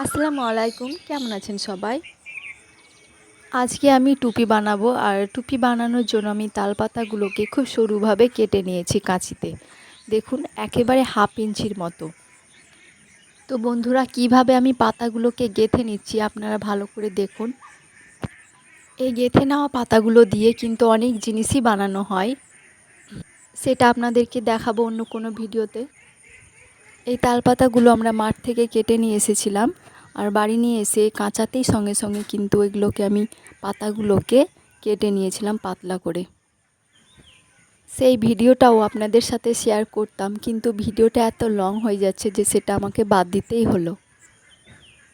আসসালামু আলাইকুম, কেমন আছেন সবাই? আজকে আমি টুপি বানাবো, আর টুপি বানানোর জন্য আমি তালপাতাগুলোকে খুব সরুভাবে কেটে নিয়েছি কাঁচিতে। দেখুন, একেবারে হাফ ইঞ্চির মতো। তো বন্ধুরা, কীভাবে আমি পাতাগুলোকে গেথে নিচ্ছি আপনারা ভালো করে দেখুন। এই গেথে নেওয়া পাতাগুলো দিয়ে কিন্তু অনেক জিনিসই বানানো হয়। সেটা আপনাদেরকে দেখাবো অন্য কোনো ভিডিওতে। এই তালপাতাগুলো আমরা মাঠ থেকে কেটে নিয়ে এসেছিলাম আর বাড়ি নিয়ে এসে কাঁচাতেই সঙ্গে সঙ্গে কিন্তু এগুলোকে আমি পাতাগুলোকে কেটে নিয়েছিলাম পাতলা করে। সেই ভিডিওটাও আপনাদের সাথে শেয়ার করতাম, কিন্তু ভিডিওটা এত লং হয়ে যাচ্ছে যে সেটা আমাকে বাদ দিতেই হলো।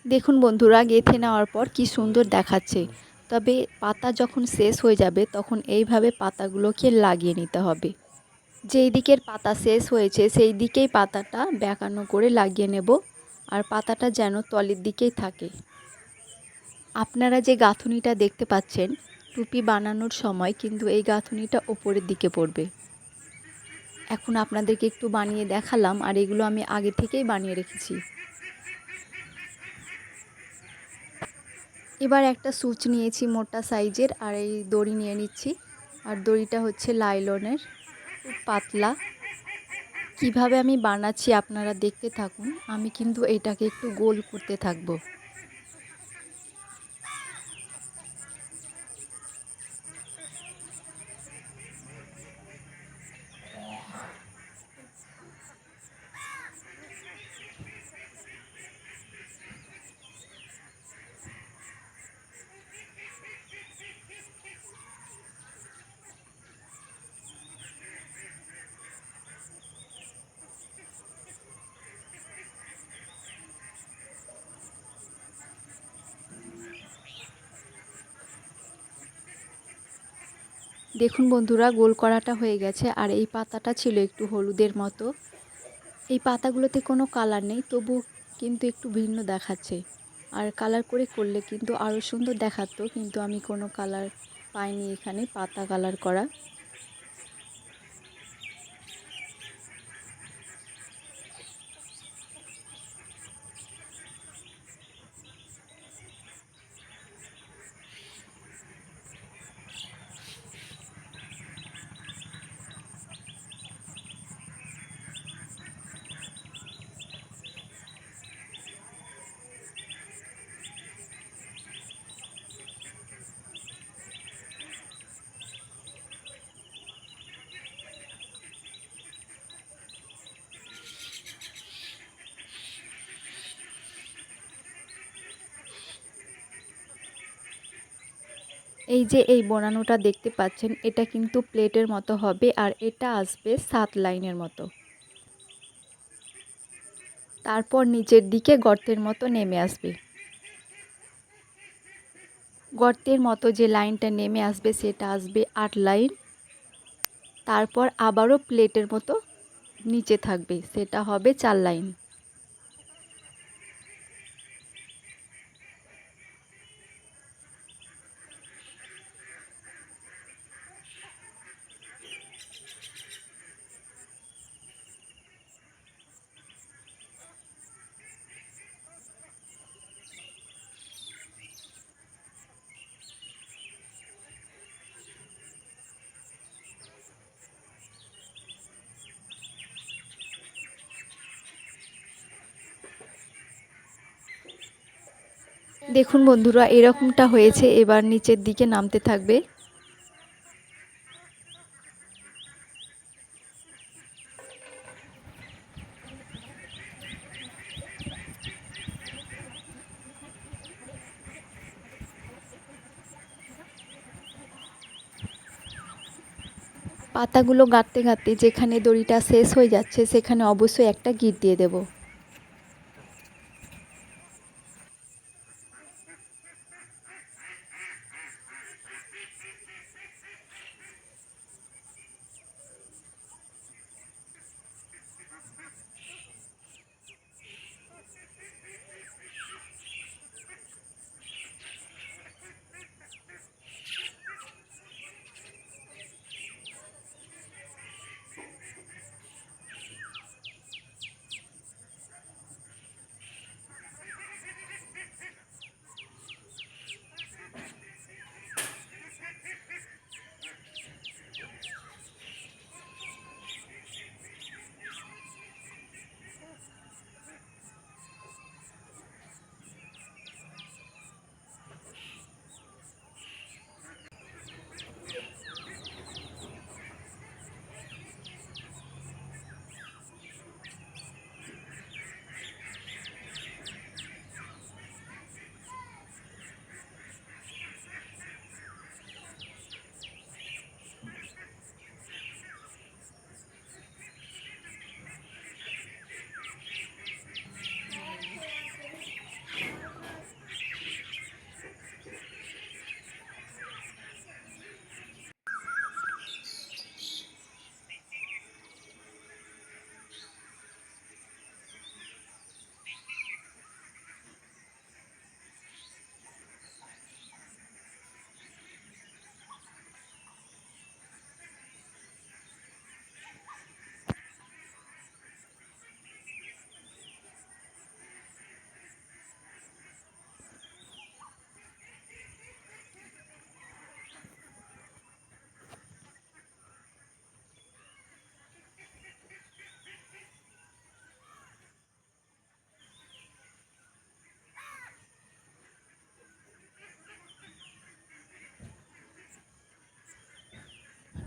দেখুন বন্ধুরা, গেঁথে নেওয়ার পর কি সুন্দর দেখাচ্ছে। তবে পাতা যখন শেষ হয়ে যাবে, তখন এইভাবে পাতাগুলোকে লাগিয়ে নিতে হবে। যেই দিকের পাতা শেষ হয়েছে, সেই দিকেই পাতাটা বেঁকানো করে লাগিয়ে নেব আর পাতাটা যেন তলের দিকেই থাকে। আপনারা যে গাঁথুনিটা দেখতে পাচ্ছেন, টুপি বানানোর সময় কিন্তু এই গাঁথুনিটা ওপরের দিকে পড়বে। এখন আপনাদেরকে একটু বানিয়ে দেখালাম আর এগুলো আমি আগে থেকেই বানিয়ে রেখেছি। এবার একটা সুচ নিয়েছি মোটা সাইজের আর এই দড়ি নিয়ে নিচ্ছি। আর দড়িটা হচ্ছে লাইলনের। খুব পাতলা। কীভাবে আমি বানাচ্ছি আপনারা দেখতে থাকুন। আমি কিন্তু এটাকে একটু গোল করতে থাকব। দেখুন বন্ধুরা, গোল করাটা হয়ে গেছে, আর এই পাতাটা ছিল একটু হলুদের মতো। এই পাতাগুলোতে কোনো কালার নেই তবু কিন্তু একটু ভিন্ন দেখাচ্ছে। আর কালার করে করলে কিন্তু আরও সুন্দর দেখাতো, কিন্তু আমি কোনো কালার পাইনি এখানে, পাতা কালার করা। এই যে এই বোনানোটা দেখতে পাচ্ছেন, এটা কিন্তু প্লেটের মতো হবে আর এটা আসবে সাত লাইনের মতো। তারপর নিচের দিকে গর্তের মতো নেমে আসবে। গর্তের মতো যে লাইনটা নেমে আসবে সেটা আসবে আট লাইন। তারপর আবারও প্লেটের মতো নিচে থাকবে, সেটা হবে চার লাইন। দেখুন বন্ধুরা, এরকমটা হয়েছে। এবার নিচের দিকে নামতে থাকবে। পাতাগুলো গাঁটতে গাঁটতে যেখানে দড়িটা শেষ হয়ে যাচ্ছে, সেখানে অবশ্যই একটা গিট দিয়ে দেবো।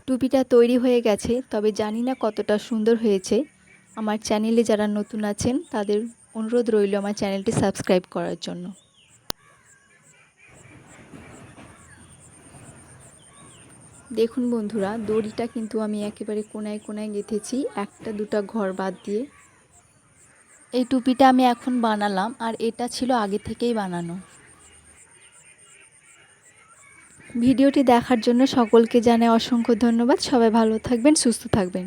টুপিটা তৈরি হয়ে গেছে, তবে জানি না কতটা সুন্দর হয়েছে। আমার চ্যানেলে যারা নতুন আছেন, তাদের অনুরোধ রইল আমার চ্যানেলটি সাবস্ক্রাইব করার জন্য। দেখুন বন্ধুরা, দড়িটা কিন্তু আমি একেবারে কোনায় কোনায় গেঁথেছি, একটা দুটা ঘর বাদ দিয়ে। এই টুপিটা আমি এখন বানালাম, আর এটা ছিল আগে থেকেই বানানো। ভিডিওটি দেখার জন্য সকলকে জানাই অসংখ্য ধন্যবাদ। সবাই ভালো থাকবেন সুস্থ থাকবেন।